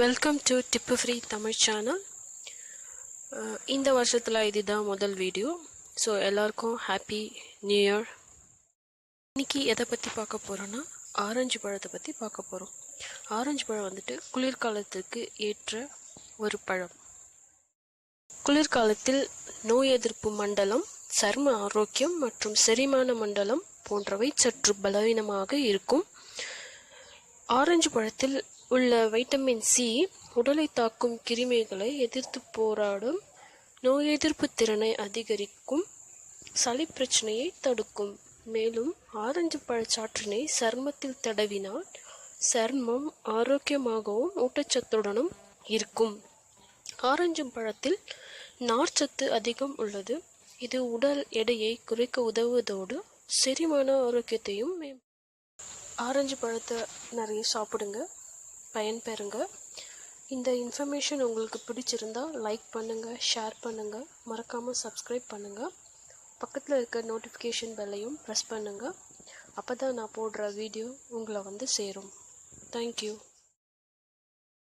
Welcome to Tippu free Tamil channel இந்த வருஷத்தில் இதுதான் முதல் வீடியோ ஸோ எல்லாருக்கும் ஹாப்பி நியூ இயர் இன்னைக்கு எதை பற்றி பார்க்க போகிறோன்னா ஆரஞ்சு பழத்தை பற்றி பார்க்க போகிறோம் ஆரஞ்சு பழம் வந்துட்டு குளிர்காலத்துக்கு ஏற்ற ஒரு பழம். குளிர்காலத்தில் நோய் எதிர்ப்பு மண்டலம் சர்ம ஆரோக்கியம் மற்றும் செரிமான மண்டலம் போன்றவை சற்று பலவீனமாக இருக்கும். ஆரஞ்சு பழத்தில் உள்ள வைட்டமின் சி உடலை தாக்கும் கிருமிகளை எதிர்த்து போராடும் நோய் எதிர்ப்பு திறனை அதிகரிக்கும் சளி பிரச்சனையை தடுக்கும். மேலும் ஆரஞ்சு பழச்சாற்றினை சர்மத்தில் தடவினால் சர்மம் ஆரோக்கியமாகவும் ஊட்டச்சத்துடனும் இருக்கும். ஆரஞ்சு பழத்தில் நார்ச்சத்து அதிகம் உள்ளது. இது உடல் எடையை குறைக்க உதவுவதோடு செரிமான ஆரோக்கியத்தையும் ஆரஞ்சு பழத்தை நிறைய சாப்பிடுங்க. பயன்பெறுங்க. இந்த இன்ஃபர்மேஷன் உங்களுக்கு பிடிச்சிருந்தா லைக் பண்ணுங்கள் ஷேர் பண்ணுங்கள் மறக்காமல் சப்ஸ்கிரைப் பண்ணுங்கள் பக்கத்தில் இருக்க நோட்டிஃபிகேஷன் பெல்லையும் ப்ரெஸ் பண்ணுங்கள் அப்போ தான் நான் போடுற வீடியோ உங்களை வந்து சேரும். தேங்க்யூ